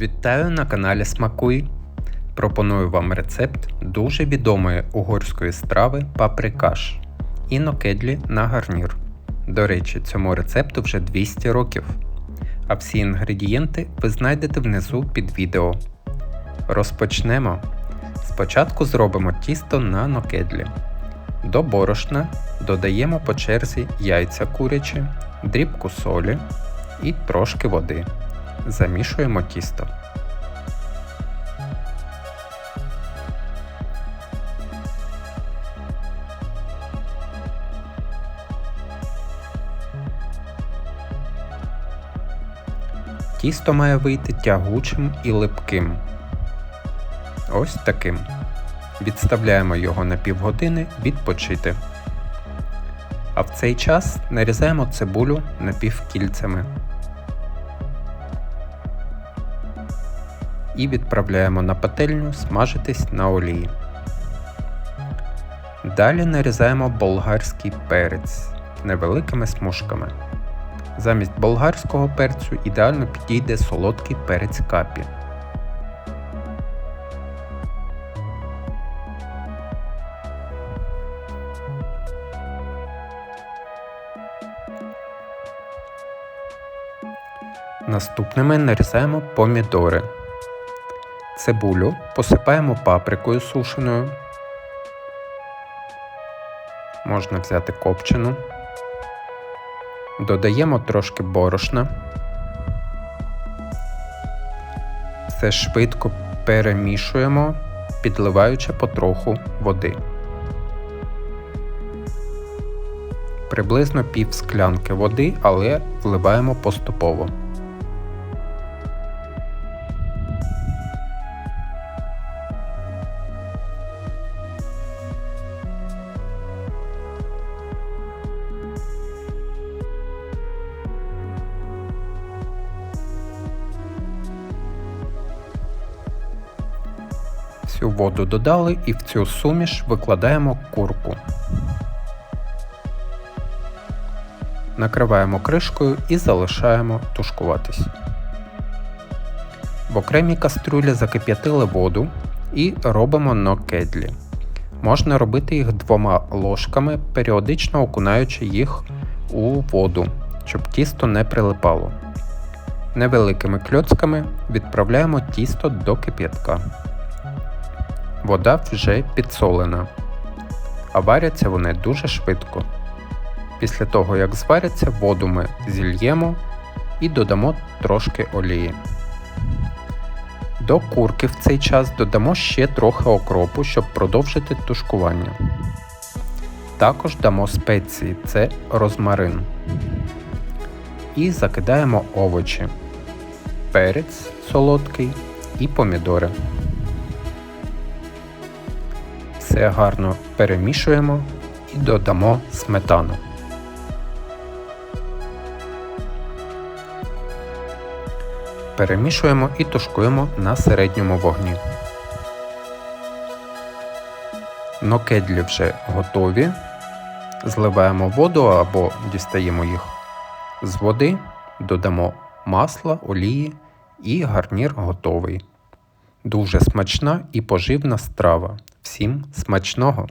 Вітаю на каналі Смакуй. Пропоную вам рецепт дуже відомої угорської страви паприкаш і нокедлі на гарнір. До речі, цьому рецепту вже 200 років. А всі інгредієнти ви знайдете внизу під відео. Розпочнемо. Спочатку зробимо тісто на нокедлі. До борошна додаємо по черзі яйця курячі, дрібку солі і трошки води. Замішуємо тісто. Тісто має вийти тягучим і липким. Ось таким. Відставляємо його на півгодини відпочити. А в цей час нарізаємо цибулю напівкільцями. І відправляємо на пательню смажитись на олії. Далі нарізаємо болгарський перець невеликими смужками. Замість болгарського перцю ідеально підійде солодкий перець капі. Наступними нарізаємо помідори. Цибулю посипаємо паприкою сушеною. Можна взяти копчену. Додаємо трошки борошна. Все швидко перемішуємо, підливаючи потроху води. Приблизно пів склянки води, але вливаємо поступово. Всю воду додали і в цю суміш викладаємо курку. Накриваємо кришкою і залишаємо тушкуватись. В окремій кастрюлі закип'ятили воду і робимо нокедлі. Можна робити їх двома ложками, періодично окунаючи їх у воду, щоб тісто не прилипало. Невеликими кльоцками відправляємо тісто до кип'ятка. Вода вже підсолена, а варяться вони дуже швидко. Після того, як зваряться, воду ми зільємо і додамо трошки олії. До курки в цей час додамо ще трохи окропу, щоб продовжити тушкування. Також дамо спеції це розмарин. І закидаємо овочі, перець солодкий і помідори. Все гарно перемішуємо і додамо сметану. Перемішуємо і тушкуємо на середньому вогні. Нокедлі вже готові. Зливаємо воду або дістаємо їх з води, додамо масла, олії і гарнір готовий. Дуже смачна і поживна страва. Всім смачного!